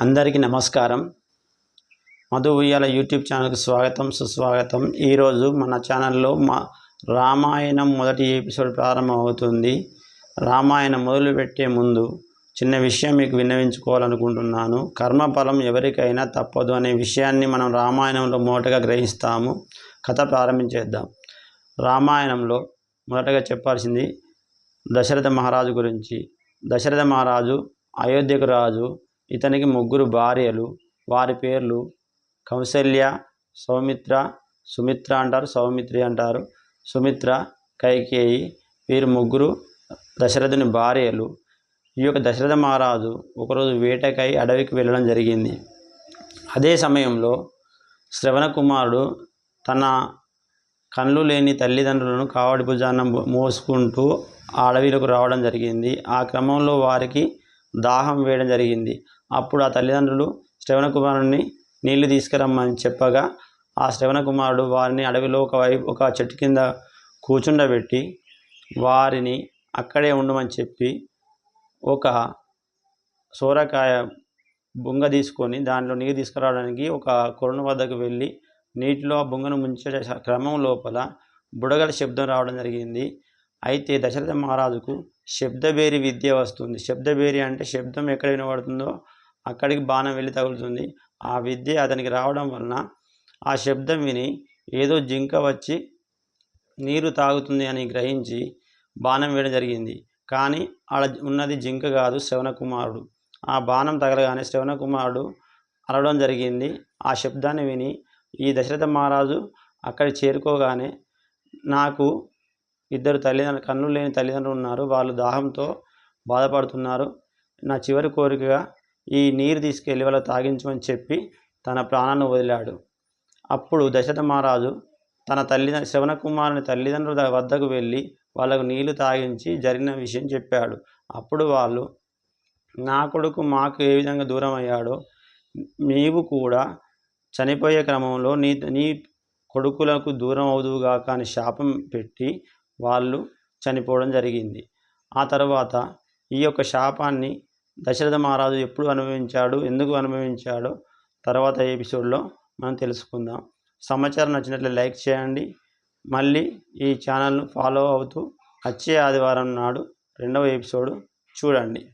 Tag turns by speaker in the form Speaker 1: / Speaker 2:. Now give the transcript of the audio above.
Speaker 1: అందరికీ నమస్కారం. మధు ఉయ్యాల యూట్యూబ్ ఛానల్కి స్వాగతం సుస్వాగతం. ఈరోజు మన ఛానల్లో మా రామాయణం మొదటి ఎపిసోడ్ ప్రారంభమవుతుంది. రామాయణం మొదలుపెట్టే ముందు చిన్న విషయం మీకు విన్నవించుకోవాలనుకుంటున్నాను. కర్మఫలం ఎవరికైనా తప్పదు అనే విషయాన్ని మనం రామాయణంలో మొదటగా గ్రహిస్తాము. కథ ప్రారంభించేద్దాం. రామాయణంలో మొదటగా చెప్పాల్సింది దశరథ మహారాజు గురించి. దశరథ మహారాజు అయోధ్యకు రాజు ఇతనికి ముగ్గురు భార్యలు. వారి పేర్లు కౌసల్య సౌమిత్ర సుమిత్ర అంటారు సౌమిత్రి అంటారు. సుమిత్ర కైకేయి వీరు ముగ్గురు దశరథుని భార్యలు. ఈ యొక్క దశరథ మహారాజు ఒకరోజు వేటకై అడవికి వెళ్ళడం జరిగింది. అదే సమయంలో శ్రవణ కుమారుడు తన కళ్ళు లేని తల్లిదండ్రులను కావడి భుజాన మోసుకుంటూ ఆ అడవిలోకి రావడం జరిగింది. ఆ క్రమంలో వారికి దాహం వేయడం జరిగింది. అప్పుడు ఆ తల్లిదండ్రులు శ్రవణ కుమారుడిని నీళ్ళు తీసుకురమ్మని చెప్పగా ఆ శ్రవణ కుమారుడు వారిని అడవిలో ఒక వైపు ఒక చెట్టు కింద కూర్చుండబెట్టి వారిని అక్కడే ఉండమని చెప్పి ఒక సోరకాయ బొంగ తీసుకొని దాంట్లో నీరు తీసుకురావడానికి ఒక కొలను వద్దకు వెళ్ళి నీటిలో ఆ బొంగను ముంచే క్రమం లోపల బుడగల శబ్దం రావడం జరిగింది. అయితే దశరథ మహారాజుకు శబ్దభేరి విద్య వస్తుంది. శబ్దభేరి అంటే శబ్దం ఎక్కడ వినబడుతుందో అక్కడికి బాణం వెళ్ళి తగులుతుంది. ఆ విద్య అతనికి రావడం వలన ఆ శబ్దం విని ఏదో జింక వచ్చి నీరు తాగుతుంది అని గ్రహించి బాణం వేయడం జరిగింది. కానీ ఆడ ఉన్నది జింక కాదు శ్రవణకుమారుడు. ఆ బాణం తగలగానే శ్రవణ అరవడం జరిగింది. ఆ శబ్దాన్ని విని ఈ దశరథ మహారాజు అక్కడ చేరుకోగానే నాకు ఇద్దరు తల్లిదండ్రులు కన్నులు లేని తల్లిదండ్రులు ఉన్నారు. వాళ్ళు దాహంతో బాధపడుతున్నారు. నా చివరి కోరికగా ఈ నీరు తీసుకెళ్ళి వాళ్ళ తాగించమని చెప్పి తన ప్రాణాన్ని వదిలాడు. అప్పుడు దశరథ మహారాజు తన తల్లిదండ్రు శ్రవణ తల్లిదండ్రుల వద్దకు వెళ్ళి వాళ్ళకు నీళ్ళు తాగించి జరిగిన విషయం చెప్పాడు. అప్పుడు వాళ్ళు నా కొడుకు మాకు ఏ విధంగా దూరం అయ్యాడో నీవు కూడా చనిపోయే క్రమంలో నీ నీ కొడుకులకు దూరం అవుదువుగాక అని శాపం పెట్టి వాళ్ళు చనిపోవడం జరిగింది. ఆ తర్వాత ఈ యొక్క శాపాన్ని దశరథ మహారాజు ఎప్పుడు అనుభవించాడు ఎందుకు అనుభవించాడో తర్వాత ఎపిసోడ్లో మనం తెలుసుకుందాం. సమాచారం నచ్చినట్లు లైక్ చేయండి. మళ్ళీ ఈ ఛానల్ను ఫాలో అవుతూ వచ్చే ఆదివారం నాడు రెండవ ఎపిసోడ్ చూడండి.